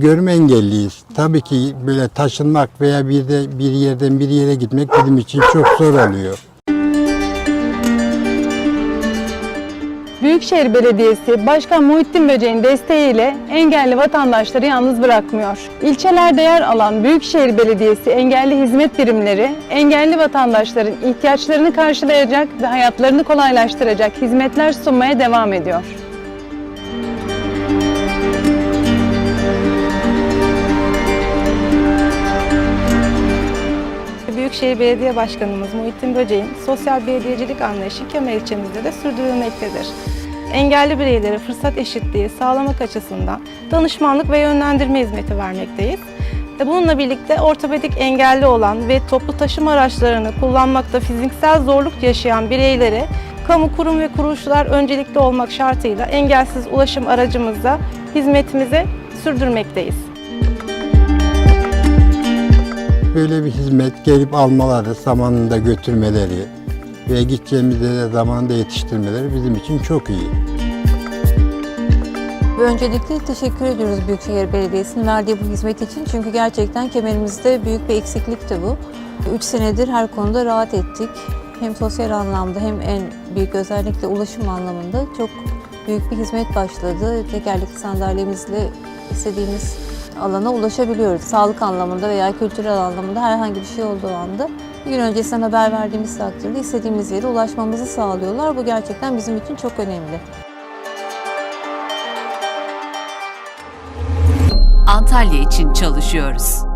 Görme engelliyiz. Tabii ki böyle taşınmak veya bir de bir yerden bir yere gitmek bizim için çok zor oluyor. Büyükşehir Belediyesi Başkan Muhittin Böceğin desteğiyle engelli vatandaşları yalnız bırakmıyor. İlçelerde yer alan Büyükşehir Belediyesi engelli hizmet birimleri engelli vatandaşların ihtiyaçlarını karşılayacak ve hayatlarını kolaylaştıracak hizmetler sunmaya devam ediyor. Büyükşehir Belediye Başkanımız Muhittin Böceğin sosyal belediyecilik anlayışı Kemer ilçemizde de sürdürülmektedir. Engelli bireylere fırsat eşitliği sağlamak açısından danışmanlık ve yönlendirme hizmeti vermekteyiz. Ve Bununla birlikte ortopedik engelli olan ve toplu taşıma araçlarını kullanmakta fiziksel zorluk yaşayan bireylere kamu kurum ve kuruluşlar öncelikli olmak şartıyla engelsiz ulaşım aracımızda hizmetimizi sürdürmekteyiz. Böyle bir hizmet gelip almaları, zamanında götürmeleri ve gideceğimizde de zamanında yetiştirmeleri bizim için çok iyi. Öncelikle teşekkür ediyoruz Büyükşehir Belediyesi'nin verdiği bu hizmet için. Çünkü gerçekten kemerimizde büyük bir eksiklikti bu. 3 senedir her konuda rahat ettik. Hem sosyal anlamda hem en büyük özellikle ulaşım anlamında çok büyük bir hizmet başladı. Tekerlekli sandalyemizle istediğimiz alana ulaşabiliyoruz. Sağlık anlamında veya kültürel anlamında herhangi bir şey olduğu anda bir gün öncesinden haber verdiğimiz takdirde istediğimiz yere ulaşmamızı sağlıyorlar. Bu gerçekten bizim için çok önemli. Antalya için çalışıyoruz.